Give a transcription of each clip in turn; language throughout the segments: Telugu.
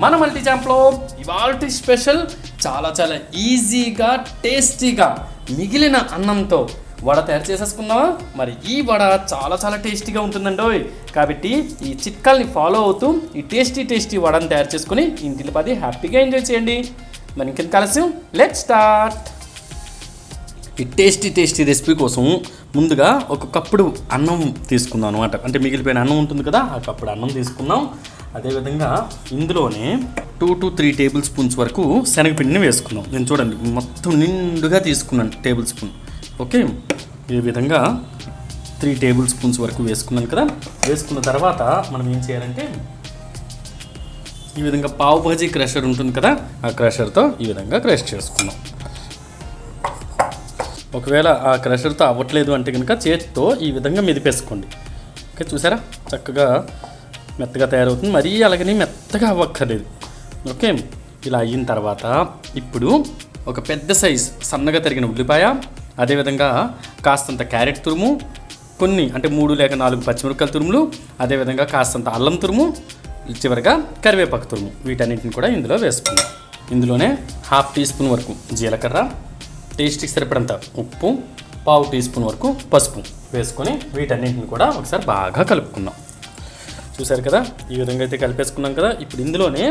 మన మల్టీ ఛాంప్లో ఇవాళ స్పెషల్ చాలా చాలా ఈజీగా టేస్టీగా మిగిలిన అన్నంతో వడ తయారు చేసేసుకుందామా? మరి ఈ వడ చాలా చాలా టేస్టీగా ఉంటుందండి కాబట్టి ఈ చిట్కాల్ని ఫాలో అవుతూ ఈ టేస్టీ టేస్టీ వడని తయారు చేసుకుని ఇంటిలో పది హ్యాపీగా ఎంజాయ్ చేయండి. మరి ఇంకెంత ఆలస్యం? లెట్ స్టార్ట్ ఈ టేస్టీ టేస్టీ రెసిపీ కోసం ముందుగా ఒక కప్పుడు అన్నం తీసుకుందాం అనమాట అంటే మిగిలిపోయిన అన్నం ఉంటుంది కదా ఆ కప్పుడు అన్నం తీసుకుందాం. అదేవిధంగా ఇందులోనే two to three tablespoons వరకు శనగపిండిని వేసుకున్నాం. నేను చూడండి మొత్తం నిండుగా తీసుకున్నాను టేబుల్ స్పూన్ ఓకే? ఈ విధంగా త్రీ టేబుల్ స్పూన్స్ వరకు వేసుకున్నాను కదా. వేసుకున్న తర్వాత మనం ఏం చేయాలంటే ఈ విధంగా పావు భాజీ క్రషర్ ఉంటుంది కదా ఆ క్రషర్తో ఈ విధంగా క్రష్ చేసుకున్నాం. ఒకవేళ ఆ క్రషర్తో అవ్వట్లేదు అంటే కనుక చేతితో ఈ విధంగా మెదిపేసుకోండి. ఓకే చూసారా? చక్కగా మెత్తగా తయారవుతుంది. మరీ అలాగని మెత్తగా అవ్వక్కర్లేదు. ఓకే? ఇలా అయిన తర్వాత ఇప్పుడు ఒక పెద్ద సైజ్ సన్నగా తరిగిన ఉల్లిపాయ అదేవిధంగా కాస్తంత క్యారెట్ తురుము కొన్ని అంటే మూడు లేక నాలుగు పచ్చిమిరపకాయల తురుములు అదేవిధంగా కాస్తంత అల్లం తురుము చివరిగా కరివేపాకు తురుము. వీటన్నిటిని కూడా ఇందులో వేసుకుందాం. ఇందులోనే హాఫ్ టీ స్పూన్ వరకు జీలకర్ర టేస్ట్కి సరిపడంత ఉప్పు పావు టీ స్పూన్ వరకు పసుపు వేసుకొని వీటన్నింటిని కూడా ఒకసారి బాగా కలుపుకుందాం. చూసారు కదా? ఈ విధంగా అయితే కలిపేసుకున్నాం కదా? ఇప్పుడు ఇందులోనే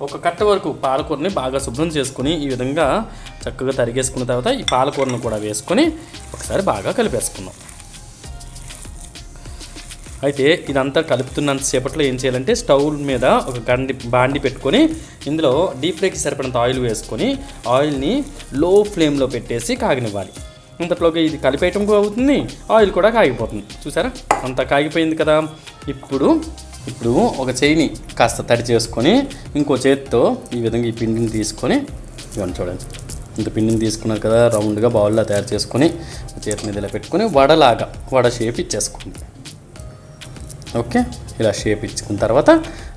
ఒక కట్ట వరకు పాలకూరని బాగా శుభ్రం చేసుకుని ఈ విధంగా చక్కగా తరిగేసుకున్న తర్వాత ఈ పాలకూరను కూడా వేసుకొని ఒకసారి బాగా కలిపేసుకుందాం. అయితే ఇదంతా కలుపుతున్నంత సేపట్లో ఏం చేయాలంటే స్టవ్ మీద ఒక గండి బాండి పెట్టుకొని ఇందులో డీప్ ఫ్రైకి సరిపడినంత ఆయిల్ వేసుకొని ఆయిల్ని లో ఫ్లేమ్లో పెట్టేసి కాగనివ్వాలి. ఇంతట్లోకి ఇది కలిపేయటం అవుతుంది. ఆయిల్ కూడా కాగిపోతుంది. చూసారా? అంత కాగిపోయింది కదా. ఇప్పుడు ఇప్పుడు ఒక చేయిని కాస్త తడి చేసుకొని ఇంకో చేతితో ఈ విధంగా ఈ పిండిని తీసుకొని ఇవన్నీ చూడండి. ఇంత పిండిని తీసుకున్నారు కదా రౌండ్గా బౌల్లో తయారు చేసుకొని చేతి మీద ఇలా పెట్టుకొని వడలాగా వడ షేప్ ఇచ్చేసుకోండి. ఓకే? ఇలా షేప్ ఇచ్చుకున్న తర్వాత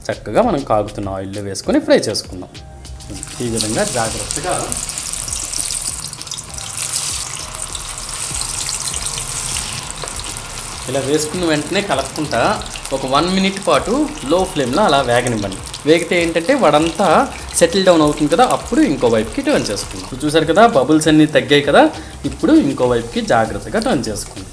చక్కగా మనం కాగుతున్న ఆయిల్లో వేసుకొని ఫ్రై చేసుకుందాం. ఈ విధంగా జాగ్రత్తగా ఇలా వేసుకున్న వెంటనే కలపకుండా ఒక వన్ మినిట్ పాటు లో ఫ్లేమ్లో అలా వేగనివ్వండి. వేగితే ఏంటంటే వాడంతా సెటిల్ డౌన్ అవుతుంది కదా అప్పుడు ఇంకో వైపుకి టర్న్ చేసుకుందాం. చూసారు కదా బబుల్స్ అన్నీ తగ్గాయి కదా ఇప్పుడు ఇంకో వైపుకి జాగ్రత్తగా టర్న్ చేసుకుంటాం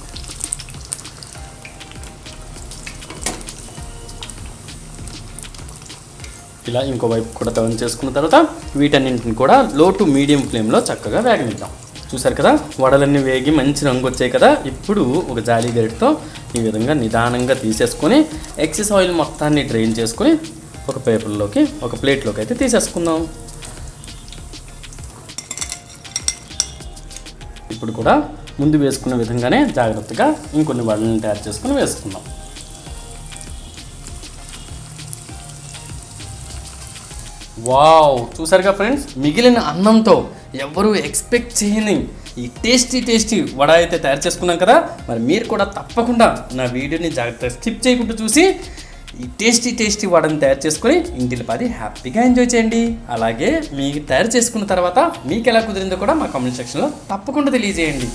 ఇలా ఇంకో వైపు కూడా టర్న్ చేసుకున్న తర్వాత వీటన్నింటిని కూడా లో టు మీడియం ఫ్లేమ్లో చక్కగా వేగనిద్దాం. చూసారు కదా? వడలన్నీ వేగి మంచి రంగు వచ్చాయి కదా? ఇప్పుడు ఒక జాలీ గరిటతో ఈ విధంగా నిదానంగా తీసేసుకొని ఎక్సెస్ ఆయిల్ మొత్తాన్ని డ్రైన్ చేసుకొని ఒక పేపర్లోకి ఒక ప్లేట్లోకి అయితే తీసేసుకుందాం. ఇప్పుడు కూడా ముందు వేసుకున్న విధంగానే జాగ్రత్తగా ఇంకొన్ని వడలను తయారు చేసుకుని వేసుకుందాం. వావ్! చూసారుగా ఫ్రెండ్స్? మిగిలిన అన్నంతో ఎవరు ఎక్స్పెక్ట్ చేయని ఈ టేస్టీ టేస్టీ వడ అయితే తయారు చేసుకున్నాం కదా మరి మీరు కూడా తప్పకుండా నా వీడియోని జాగ్రత్తగా స్కిప్ చేయకుండా చూసి ఈ టేస్టీ టేస్టీ వడని తయారు చేసుకొని ఇంటిలో పది హ్యాపీగా ఎంజాయ్ చేయండి. అలాగే మీకు తయారు చేసుకున్న తర్వాత మీకు ఎలా కుదిరిందో కూడా మా కామెంట్ సెక్షన్లో తప్పకుండా తెలియజేయండి.